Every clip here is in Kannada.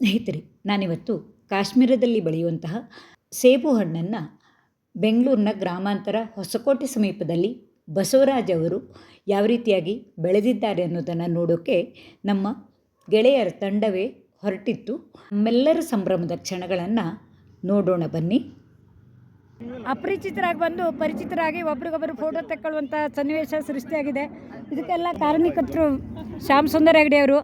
ಸ್ನೇಹಿತರೆ ನಾನಿವತ್ತು ಕಾಶ್ಮೀರದಲ್ಲಿ ಬೆಳೆಯುವಂತಹ ಸೇಬು ಹಣ್ಣನ್ನು ಬೆಂಗಳೂರಿನ ಗ್ರಾಮಾಂತರ ಹೊಸಕೋಟೆ ಸಮೀಪದಲ್ಲಿ ಬಸವರಾಜ್ ಅವರು ಯಾವ ರೀತಿಯಾಗಿ ಬೆಳೆದಿದ್ದಾರೆ ಅನ್ನೋದನ್ನು ನೋಡೋಕ್ಕೆ ನಮ್ಮ ಗೆಳೆಯರ ತಂಡವೇ ಹೊರಟಿತ್ತು. ನಮ್ಮೆಲ್ಲರ ಸಂಭ್ರಮದ ಕ್ಷಣಗಳನ್ನು ನೋಡೋಣ ಬನ್ನಿ. ಅಪರಿಚಿತರಾಗಿ ಬಂದು ಪರಿಚಿತರಾಗಿ ಒಬ್ರಿಗೊಬ್ಬರು ಫೋಟೋ ತಕ್ಕೊಳ್ಳುವಂಥ ಸನ್ನಿವೇಶ ಸೃಷ್ಟಿಯಾಗಿದೆ. ಇದಕ್ಕೆಲ್ಲ ಕಾರಣೀಕರ್ತರು ಶ್ಯಾಮ್ ಸುಂದರ್ ಹೆಗಡೆಯವರು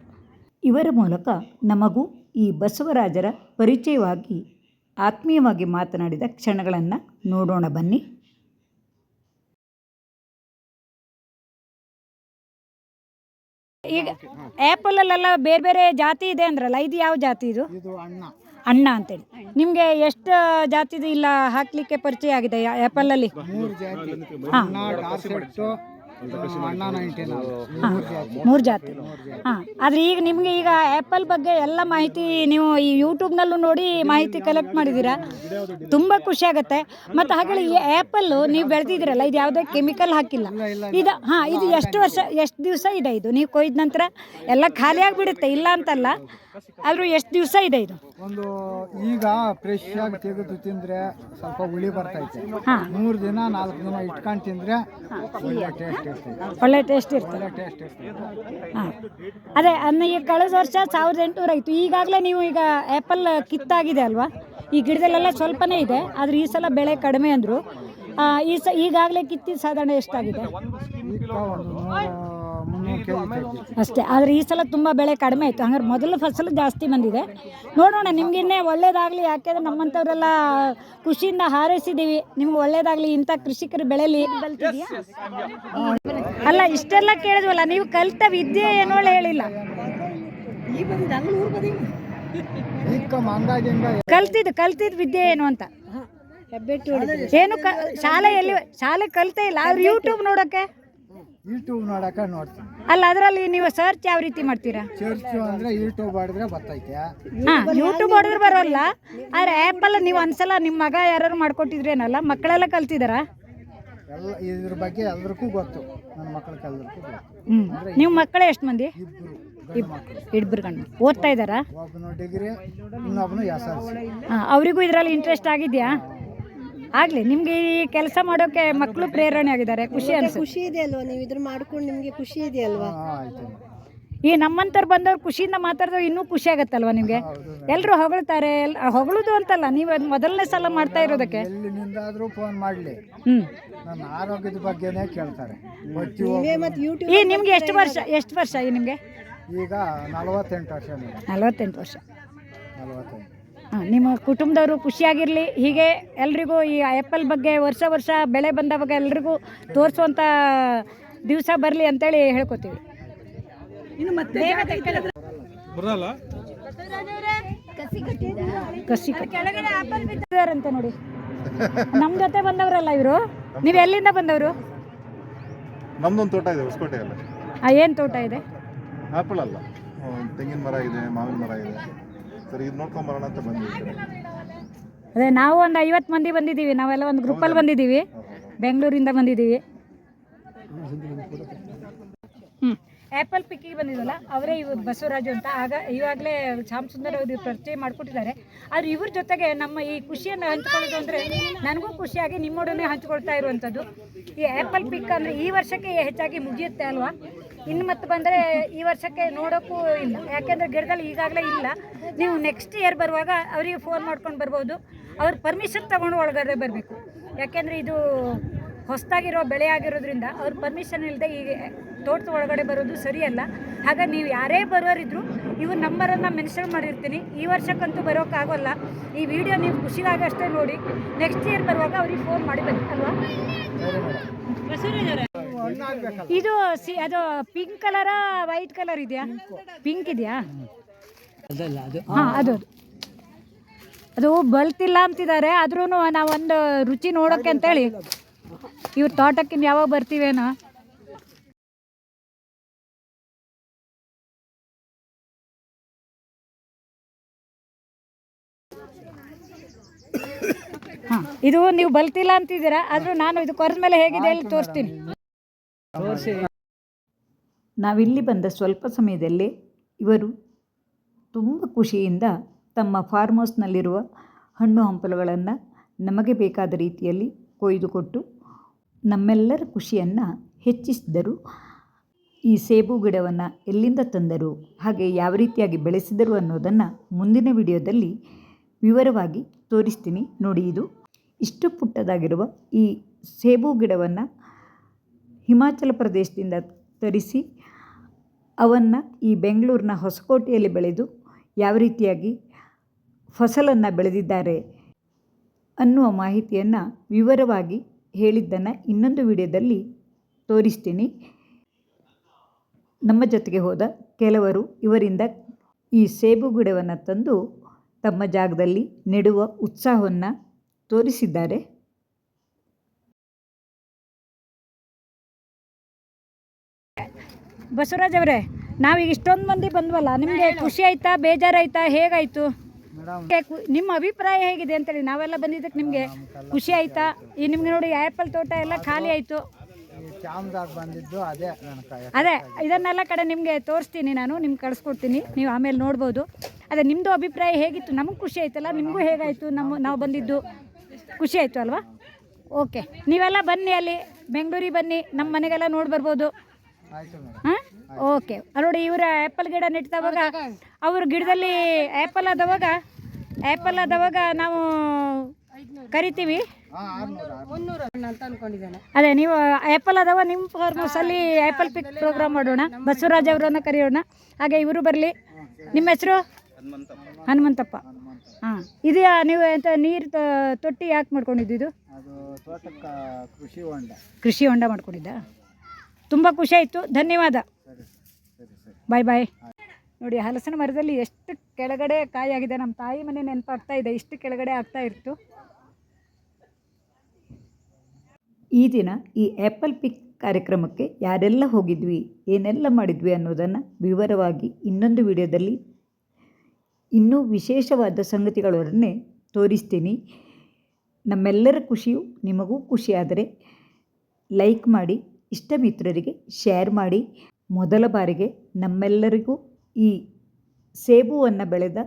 ಇವರ ಮೂಲಕ ನಮಗೂ ಈ ಬಸವರಾಜರ ಪರಿಚಯವಾಗಿ ಆತ್ಮೀಯವಾಗಿ ಮಾತನಾಡಿದ ಕ್ಷಣಗಳನ್ನು ನೋಡೋಣ ಬನ್ನಿ. ಈಗ ಆ್ಯಪಲಲ್ಲೆಲ್ಲ ಬೇರೆ ಬೇರೆ ಜಾತಿ ಇದೆ ಅಂದ್ರಲ್ಲ ಇದು ಯಾವ ಜಾತಿ ಇದು? ಅಣ್ಣ. ಅಂತೇಳಿ. ನಿಮಗೆ ಎಷ್ಟು ಜಾತಿದು ಇಲ್ಲ ಹಾಕಲಿಕ್ಕೆ ಪರಿಚಯ ಆಗಿದೆ ಆ್ಯಪಲಲ್ಲಿ? ಹಾಂ. ಮೂರು ಜಾತಿ. ಮೂರು ಜಾತಿ. ಹಾಂ. ಆದರೆ ಈಗ ನಿಮಗೆ ಈಗ ಆ್ಯಪಲ್ ಬಗ್ಗೆ ಎಲ್ಲ ಮಾಹಿತಿ ನೀವು ಈ ಯೂಟ್ಯೂಬ್ನಲ್ಲೂ ನೋಡಿ ಮಾಹಿತಿ ಕಲೆಕ್ಟ್ ಮಾಡಿದ್ದೀರಾ ತುಂಬ ಖುಷಿ ಆಗುತ್ತೆ. ಮತ್ತು ಹಾಗೆ ಈ ಆ್ಯಪಲ್ಲು ನೀವು ಬೆಳೆದಿದ್ದೀರಲ್ಲ ಇದು ಯಾವುದೇ ಕೆಮಿಕಲ್ ಹಾಕಿಲ್ಲ. ಇದು ಹಾಂ ಇದು ಎಷ್ಟು ವರ್ಷ ಎಷ್ಟು ದಿವಸ ಇದೆ ಇದು? ನೀವು ಕೊಯ್ದ ನಂತರ ಎಲ್ಲ ಖಾಲಿ ಆಗಿಬಿಡುತ್ತೆ ಇಲ್ಲ ಅಂತಲ್ಲ? ಆದರೂ ಎಷ್ಟು ದಿವಸ ಇದೆ ಇದು? ಒಂದು ಈಗ ಫ್ರೆಶ್ ಆಗಿ ತೆಗೆದು ತಿಂದ್ರೆ ಸ್ವಲ್ಪ ಹುಳಿ ಬರ್ತೈತೆ. ಹಾ. ಮೂರು ದಿನ ನಾಲ್ಕು ದಿನ ಇಟ್ಕೊಂಡು ತಿಂದ್ರೆ ಒಳ್ಳೆ ಟೇಸ್ಟ್ ಇರ್ತೈತೆ. ಒಳ್ಳೆ ಟೇಸ್ಟ್ ಇರ್ತದೆ. ಒಳ್ಳೆ ಟೇಸ್ಟ್ ಇರ್ತೈತೆ ಹಾಂ. ಅದೇ ಅನ್ನ ಈಗ ಕಳೆದ ವರ್ಷ ಸಾವಿರದ ಎಂಟುನೂರ ಇತ್ತು ಈಗಾಗಲೇ ನೀವು ಈಗ ಆ್ಯಪಲ್ ಕಿತ್ತಾಗಿದೆ ಅಲ್ವಾ? ಈ ಗಿಡದಲ್ಲೆಲ್ಲ ಸ್ವಲ್ಪನೇ ಇದೆ ಆದರೆ ಈ ಸಲ ಬೆಳೆ ಕಡಿಮೆ ಅಂದರು. ಈ ಸ ಈಗಾಗಲೇ ಕಿತ್ತಿದ ಸಾಧಾರಣ ಎಷ್ಟಾಗಿದೆ? ಈಗ ಒಂದು ನೂರು ಅಷ್ಟೇ ಆದರೆ ಈ ಸಲ ತುಂಬ ಬೆಳೆ ಕಡಿಮೆ ಆಯಿತು. ಹಂಗಾರೆ ಮೊದಲ ಫಸಲು ಜಾಸ್ತಿ ಬಂದಿದೆ. ನೋಡೋಣ ನಿಮಗಿನ್ನೇ ಒಳ್ಳೇದಾಗಲಿ ಯಾಕೆಂದ್ರೆ ನಮ್ಮಂಥವರೆಲ್ಲ ಖುಷಿಯಿಂದ ಹಾರೈಸಿದ್ದೀವಿ. ನಿಮ್ಗೆ ಒಳ್ಳೇದಾಗಲಿ ಇಂಥ ಕೃಷಿಕರು ಬೆಳೆಯಲಿ ಅಲ್ಲ ಇಷ್ಟೆಲ್ಲ ಕೇಳಿದ್ವಲ್ಲ ನೀವು ಕಲಿತ ವಿದ್ಯೆ ಏನೋ ಹೇಳಿಲ್ಲ. ಕಲ್ತಿದ್ ಕಲ್ತಿದ್ ಕಲ್ತಿದ್ದು ಕಲ್ತಿದ್ದು ವಿದ್ಯೆ ಏನು ಅಂತ? ಏನು ಕ ಶಾಲೆಯಲ್ಲಿ ಶಾಲೆ ಕಲ್ತೇ ಇಲ್ಲ ಆದ್ರೆ ಯೂಟ್ಯೂಬ್ ನೋಡಕ್ಕೆ ಯೂಟ್ಯೂಬ್ ನೋಡಕ್ಕೆ ನೋಡ್ತೀನಿ. ಅಲ್ಲ ಅದರಲ್ಲಿ ನೀವು ಸರ್ಚ್ ಯಾವ ರೀತಿ ಮಾಡ್ತೀರಾ? ಸರ್ಚ್ ಅಂದ್ರೆ ಯೂಟ್ಯೂಬ್ ಮಾಡಿದ್ರೆ ಬರ್ತೈತೆ. ಹಾ ಯೂಟ್ಯೂಬ್ ಹೊಡೆದ್ರೆ ಬರೋಲ್ಲ. ಆದ್ರೆ ಆ್ಯಪಲ್ಲ ನೀವು ಒಂದ್ಸಲ ನಿಮ್ಮ ಮಗ ಯಾರು ಮಾಡ್ಕೊಟ್ಟಿದ್ರೇನಲ್ಲ ಮಕ್ಕಳೆಲ್ಲ ಕಲ್ತಿದಾರ? ಎಲ್ಲ ಇದ್ರ ಬಗ್ಗೆ ಎಲ್ರಿಗೂ ಗೊತ್ತು. ನನ್ನ ಮಕ್ಕಳ ಗೊತ್ತು. ಹ್ಮ್. ನೀವು ಮಕ್ಕಳೇ ಎಷ್ಟು ಮಂದಿ? ಇಬ್ಬರು ಗಂಡು ಮಕ್ಕಳು ಇಬ್ಬರು ಗಂಡು. ಓದ್ತಾ ಇದ್ದಾರಾ ಒಬ್ಬನು ಡಿಗ್ರಿ ಇನ್ನೊಬ್ಬನು ಎಸ್ ಎಲ್ ಸಿ. ಹಾ ಅವರಿಗೂ ಇದರಲ್ಲಿ ಇಂಟ್ರೆಸ್ಟ್ ಆಗಿದೆಯಾ? ಆಗ್ಲಿ ನಿಮ್ಗೆ ಈ ಕೆಲಸ ಮಾಡೋಕೆ ಮಕ್ಕಳು ಪ್ರೇರಣೆ ಆಗಿದ್ದಾರೆ ಖುಷಿ ಅನ್ಸುತ್ತೆ. ಖುಷಿ ಇದೆ ಅಲ್ವಾ? ನೀವು ಇದ್ರ ಮಾಡ್ಕೊಂಡು ನಿಮ್ಗೆ ಖುಷಿ ಇದೆ ಅಲ್ವಾ? ಈ ನಮ್ಮಂತರ್ ಬಂದವ್ರು ಖುಷಿಯಿಂದ ಮಾತಾಡಿದ್ರೆ ಇನ್ನೂ ಖುಷಿ ಆಗತ್ತಲ್ವಾ ನಿಮಗೆ? ಎಲ್ಲರೂ ಹೊಗಳ್ತಾರೆ ಎಲ್ ಹೊಗಳುದು ಅಂತಲ್ಲ ನೀವು ಅದ್ ಮೊದಲನೇ ಸಲ ಮಾಡ್ತಾ ಇರೋದಕ್ಕೆ. ಎಲ್ಲಿನಿಂದಾದ್ರೂ ಫೋನ್ ಮಾಡಲಿ. ನನ್ನ ಆರೋಗ್ಯದ ಬಗ್ಗೆನೇ ಕೇಳ್ತಾರೆ. ಪ್ರತಿ ನೀವೇ ಮತ್ತೆ ಯೂಟ್ಯೂಬ್ ಈ ನಿಮ್ಗೆ ಎಷ್ಟು ವರ್ಷ ಎಷ್ಟು ವರ್ಷ ಈ ನಿಮಗೆ? ಈಗ ನಲವತ್ತೆಂಟು ವರ್ಷ ನಲವತ್ತೆಂಟು ವರ್ಷ. ನಲವತ್ತೆಂಟು. ನಿಮ್ಮ ಕುಟುಂಬದವರು ಖುಷಿಯಾಗಿರಲಿ. ಹೀಗೆ ಎಲ್ರಿಗೂ ಈ ಆ್ಯಪಲ್ ಬಗ್ಗೆ ವರ್ಷ ವರ್ಷ ಬೆಳೆ ಬಂದವಾಗ ಎಲ್ರಿಗೂ ತೋರಿಸುವಂಥ ದಿವಸ ಬರಲಿ ಅಂತೇಳಿ ಹೇಳ್ಕೊತೀವಿ. ಕಸಿ ಅಂತ ನೋಡಿ. ನಮ್ಮ ಜೊತೆ ಬಂದವರಲ್ಲ ಇವರು? ನೀವು ಎಲ್ಲಿಂದ ಬಂದವರು? ನಮ್ದೊಂದು ತೋಟ ಇದೆ ಹೊಸಕೋಟೆಯಲ್ಲಿ. ಏನು ತೋಟ ಇದೆ? ಆಪಲ್ ಅಲ್ಲ ತೆಂಗಿನ ಮರ ಇದೆ ಮಾವಿನ ಮರ ಇದೆ. ಸರಿ ಇದು ನೋಡ್ಕೊಂಬರೋಣ ಅಂತ ಬಂದಿದ್ದೀವಿ. ಅದೇ ನಾವು ಒಂದು ಐವತ್ತು ಮಂದಿ ಬಂದಿದ್ದೀವಿ ನಾವೆಲ್ಲ ಒಂದು ಗ್ರೂಪಲ್ಲಿ ಬಂದಿದ್ದೀವಿ. ಬೆಂಗಳೂರಿಂದ ಬಂದಿದ್ದೀವಿ. ಹ್ಞೂ ಆ್ಯಪಲ್ ಪಿಕ್ಕಿಗೆ ಬಂದಿದ್ದಲ್ಲ ಅವರೇ ಇವ್ರು ಬಸವರಾಜು ಅಂತ. ಆಗ ಇವಾಗಲೇ ಶ್ಯಾಮ್ ಸುಂದರ್ ಅವರು ಪರಿಚಯ ಮಾಡಿಕೊಟ್ಟಿದ್ದಾರೆ. ಆದರೆ ಇವ್ರ ಜೊತೆಗೆ ನಮ್ಮ ಈ ಖುಷಿಯನ್ನು ಹಂಚ್ಕೊಳ್ಳೋದು ಅಂದರೆ ನನಗೂ ಖುಷಿಯಾಗಿ ನಿಮ್ಮೊಡನೆ ಹಂಚ್ಕೊಳ್ತಾ ಇರುವಂಥದ್ದು. ಈ ಆ್ಯಪಲ್ ಪಿಕ್ ಅಂದರೆ ಈ ವರ್ಷಕ್ಕೆ ಹೆಚ್ಚಾಗಿ ಮುಗಿಯುತ್ತೆ ಅಲ್ವಾ? ಇನ್ನು ಮತ್ತೆ ಬಂದರೆ ಈ ವರ್ಷಕ್ಕೆ ನೋಡೋಕ್ಕೂ ಇಲ್ಲ. ಯಾಕೆಂದರೆ ಗಿಡದಲ್ಲಿ ಈಗಾಗಲೇ ಇಲ್ಲ. ನೀವು ನೆಕ್ಸ್ಟ್ ಇಯರ್ ಬರುವಾಗ ಅವರಿಗೆ ಫೋನ್ ಮಾಡ್ಕೊಂಡು ಬರ್ಬೋದು. ಅವ್ರ ಪರ್ಮಿಷನ್ ತಗೊಂಡು ಒಳಗಡೆ ಬರಬೇಕು. ಯಾಕೆಂದರೆ ಇದು ಹೊಸದಾಗಿರೋ ಬೆಳೆ ಆಗಿರೋದ್ರಿಂದ ಅವ್ರ ಪರ್ಮಿಷನ್ ಇಲ್ಲದೆ ಈಗ ತೋಟದ ಒಳಗಡೆ ಬರೋದು ಸರಿಯಲ್ಲ ಹಾಗಾಗಿ ನೀವು ಯಾರೇ ಬರೋರಿದ್ರು ಇವ್ರ ನಂಬರನ್ನು ಮೆನ್ಷನ್ ಮಾಡಿರ್ತೀನಿ. ಈ ವರ್ಷಕ್ಕಂತೂ ಬರೋಕ್ಕಾಗೋಲ್ಲ ಈ ವಿಡಿಯೋ ನೀವು ಖುಷಿಗಾಗಷ್ಟೇ ನೋಡಿ. ನೆಕ್ಸ್ಟ್ ಇಯರ್ ಬರುವಾಗ ಅವ್ರಿಗೆ ಫೋನ್ ಮಾಡಿ ಬನ್ನಿ ಅಲ್ವಾ? ಇದು ಸಿ ಅದು ಪಿಂಕ್ ಕಲರ ವೈಟ್ ಕಲರ್ ಇದೆಯಾ? ಪಿಂಕ್ ಇದೆಯಾ? ಹಾಂ ಅದು. ಅದು ಬಲ್ತಿಲ್ಲ ಅಂತಿದ್ದಾರೆ. ಆದ್ರೂ ನಾವೊಂದು ರುಚಿ ನೋಡೋಕ್ಕೆ ಅಂತೇಳಿ. ಇವ್ರ ತೋಟಕ್ಕಿನ್ ಯಾವಾಗ ಬರ್ತೀವೇನೋ? ಇದು ನೀವು ಬಲ್ತಿಲ್ಲ ಅಂತಿದ್ದೀರಾ? ಆದರೂ ನಾನು ಇದು ಕೊರದ ಮೇಲೆ ಹೇಗಿದೆ ಹೇಳಿ ತೋರಿಸ್ತೀನಿ. ನಾವಿಲ್ಲಿ ಬಂದ ಸ್ವಲ್ಪ ಸಮಯದಲ್ಲೇ ಇವರು ತುಂಬ ಖುಷಿಯಿಂದ ತಮ್ಮ ಫಾರ್ಮ್ ಹೌಸ್ನಲ್ಲಿರುವ ಹಣ್ಣು ಹಂಪಲುಗಳನ್ನು ನಮಗೆ ಬೇಕಾದ ರೀತಿಯಲ್ಲಿ ಕೊಯ್ದುಕೊಟ್ಟು ನಮ್ಮೆಲ್ಲರ ಖುಷಿಯನ್ನು ಹೆಚ್ಚಿಸಿದರು. ಈ ಸೇಬು ಗಿಡವನ್ನು ಎಲ್ಲಿಂದ ತಂದರು, ಹಾಗೆ ಯಾವ ರೀತಿಯಾಗಿ ಬೆಳೆಸಿದರು ಅನ್ನೋದನ್ನು ಮುಂದಿನ ವಿಡಿಯೋದಲ್ಲಿ ವಿವರವಾಗಿ ತೋರಿಸ್ತೀನಿ ನೋಡಿ ಇದು. ಇಷ್ಟು ಪುಟ್ಟದಾಗಿರುವ ಈ ಸೇಬು ಗಿಡವನ್ನು ಹಿಮಾಚಲ ಪ್ರದೇಶದಿಂದ ತರಿಸಿ, ಅವನ್ನು ಈ ಬೆಂಗಳೂರಿನ ಹೊಸಕೋಟೆಯಲ್ಲಿ ಬೆಳೆದು ಯಾವ ರೀತಿಯಾಗಿ ಫಸಲನ್ನು ಬೆಳೆದಿದ್ದಾರೆ ಅನ್ನುವ ಮಾಹಿತಿಯನ್ನು ವಿವರವಾಗಿ ಹೇಳಿದ್ದನ್ನು ಇನ್ನೊಂದು ವಿಡಿಯೋದಲ್ಲಿ ತೋರಿಸ್ತೀನಿ. ನಮ್ಮ ಜೊತೆಗೆ ಹೋದ ಕೆಲವರು ಇವರಿಂದ ಈ ಸೇಬು ಗಿಡವನ್ನು ತಂದು ತಮ್ಮ ಜಾಗದಲ್ಲಿ ನೆಡುವ ಉತ್ಸಾಹವನ್ನು ತೋರಿಸಿದ್ದಾರೆ. ಬಸವರಾಜ್ ಅವರೇ ನಾವೀಗ ಇಷ್ಟೊಂದು ಮಂದಿ ಬಂದ್ವಲ್ಲ ನಿಮಗೆ ಖುಷಿ ಆಯ್ತಾ ಬೇಜಾರಾಯ್ತಾ ಹೇಗಾಯ್ತು? ನಿಮ್ಮ ಅಭಿಪ್ರಾಯ ಹೇಗಿದೆ ಅಂತೇಳಿ ನಾವೆಲ್ಲ ಬಂದಿದ್ದಕ್ಕೆ ನಿಮಗೆ ಖುಷಿ ಆಯ್ತಾ? ಈ ನಿಮ್ಗೆ ನೋಡಿ ಆ್ಯಪಲ್ ತೋಟ ಎಲ್ಲ ಖಾಲಿ ಆಯಿತು. ಬಂದಿದ್ದು ಅದೇ ಅದೇ ಇದನ್ನೆಲ್ಲ ಕಡೆ ನಿಮಗೆ ತೋರಿಸ್ತೀನಿ ನಾನು ನಿಮ್ಗೆ ಕಳಿಸ್ಕೊಡ್ತೀನಿ ನೀವು ಆಮೇಲೆ ನೋಡ್ಬೋದು. ಅದೇ ನಿಮ್ಮದು ಅಭಿಪ್ರಾಯ ಹೇಗಿತ್ತು? ನಮಗೆ ಖುಷಿ ಆಯ್ತಲ್ಲ? ನಿಮಗೂ ಹೇಗಾಯಿತು? ನಮ್ಮ ನಾವು ಬಂದಿದ್ದು ಖುಷಿ ಆಯಿತು ಅಲ್ವಾ? ಓಕೆ ನೀವೆಲ್ಲ ಬನ್ನಿ ಅಲ್ಲಿ ಬೆಂಗಳೂರಿಗೆ ಬನ್ನಿ ನಮ್ಮ ಮನೆಗೆಲ್ಲ ನೋಡಿ ಬರ್ಬೋದು. ಹಾಂ? ಓಕೆ. ನೋಡಿ ಇವರ ಆ್ಯಪಲ್ ಗಿಡ ನೆಟ್ಟಿದವಾಗ ಅವ್ರ ಗಿಡದಲ್ಲಿ ಆ್ಯಪಲ್ ಆದವಾಗ ಆ್ಯಪಲ್ ಆದವಾಗ ನಾವು ಕರಿತೀವಿ. ಅದೇ ನೀವು ಆ್ಯಪಲ್ ಅದಾವ ನಿಮ್ಮ ಫಾರ್ಮ್ ಅಲ್ಲಿ ಆ್ಯಪಲ್ ಪಿಕ್ ಪ್ರೋಗ್ರಾಮ್ ಮಾಡೋಣ. ಬಸವರಾಜ್ ಅವರನ್ನ ಕರೆಯೋಣ. ಹಾಗೆ ಇವರು ಬರಲಿ. ನಿಮ್ಮ ಹೆಸರು? ಹನುಮಂತಪ್ಪ. ಹಾಂ ಇದೆಯಾ ನೀವು ಎಂತ ನೀರು ತೊಟ್ಟಿ ಯಾಕೆ ಮಾಡ್ಕೊಂಡಿದ್ದು ಇದು? ತೋಟಕ್ಕೆ ಕೃಷಿ ಹೊಂಡ. ಕೃಷಿ ಹೊಂಡ ಮಾಡ್ಕೊಂಡಿದ್ದ? ತುಂಬ ಖುಷಿ ಆಯಿತು. ಧನ್ಯವಾದ. ಸರಿ ಸರಿ ಸರಿ. ಬಾಯ್ ಬಾಯ್ ನೋಡಿ ಹಲಸಿನ ಮರದಲ್ಲಿ ಎಷ್ಟು ಕೆಳಗಡೆ ಕಾಯಿ ಆಗಿದೆ. ನಮ್ಮ ತಾಯಿ ಮನೆ ನೆನಪಾಗ್ತಾ ಇದೆ. ಇಷ್ಟು ಕೆಳಗಡೆ ಆಗ್ತಾ ಇತ್ತು ಈ ದಿನ ಈ ಆ್ಯಪಲ್ ಪಿಕ್ ಕಾರ್ಯಕ್ರಮಕ್ಕೆ ಯಾರೆಲ್ಲ ಹೋಗಿದ್ವಿ ಏನೆಲ್ಲ ಮಾಡಿದ್ವಿ ಅನ್ನೋದನ್ನು ವಿವರವಾಗಿ ಇನ್ನೊಂದು ವಿಡಿಯೋದಲ್ಲಿ ಇನ್ನೂ ವಿಶೇಷವಾದ ಸಂಗತಿಗಳೊಡನೆ ತೋರಿಸ್ತೀನಿ. ನಮ್ಮೆಲ್ಲರ ಖುಷಿಯು ನಿಮಗೂ ಖುಷಿಯಾದರೆ ಲೈಕ್ ಮಾಡಿ ಇಷ್ಟ ಮಿತ್ರರಿಗೆ ಶೇರ್ ಮಾಡಿ. ಮೊದಲ ಬಾರಿಗೆ ನಮ್ಮೆಲ್ಲರಿಗೂ ಈ ಸೇಬುವನ್ನು ಬೆಳೆದ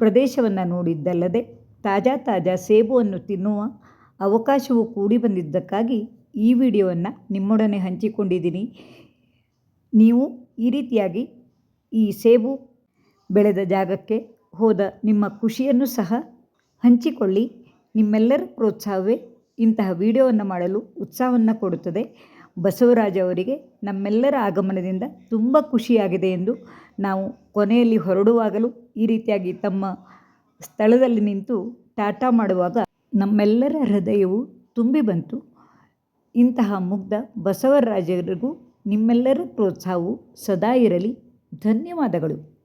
ಪ್ರದೇಶವನ್ನು ನೋಡಿದ್ದಲ್ಲದೆ ತಾಜಾ ತಾಜಾ ಸೇಬುವನ್ನು ತಿನ್ನುವ ಅವಕಾಶವು ಕೂಡಿ ಬಂದಿದ್ದಕ್ಕಾಗಿ ಈ ವಿಡಿಯೋವನ್ನು ನಿಮ್ಮೊಡನೆ ಹಂಚಿಕೊಂಡಿದ್ದೀನಿ. ನೀವು ಈ ರೀತಿಯಾಗಿ ಈ ಸೇಬು ಬೆಳೆದ ಜಾಗಕ್ಕೆ ಹೋದ ನಿಮ್ಮ ಖುಷಿಯನ್ನು ಸಹ ಹಂಚಿಕೊಳ್ಳಿ. ನಿಮ್ಮೆಲ್ಲರ ಪ್ರೋತ್ಸಾಹವೇ ಇಂತಹ ವಿಡಿಯೋವನ್ನು ಮಾಡಲು ಉತ್ಸಾಹವನ್ನು ಕೊಡುತ್ತದೆ. ಬಸವರಾಜ ಅವರಿಗೆ ನಮ್ಮೆಲ್ಲರ ಆಗಮನದಿಂದ ತುಂಬ ಖುಷಿಯಾಗಿದೆ ಎಂದು ನಾವು ಕೊನೆಯಲ್ಲಿ ಹೊರಡುವಾಗಲೂ ಈ ರೀತಿಯಾಗಿ ತಮ್ಮ ಸ್ಥಳದಲ್ಲಿ ನಿಂತು ಟಾಟಾ ಮಾಡುವಾಗ ನಮ್ಮೆಲ್ಲರ ಹೃದಯವು ತುಂಬಿ ಬಂತು. ಇಂತಹ ಮುಗ್ಧ ಬಸವರಾಜರಿಗೂ ನಿಮ್ಮೆಲ್ಲರ ಪ್ರೋತ್ಸಾಹವು ಸದಾ ಇರಲಿ. ಧನ್ಯವಾದಗಳು.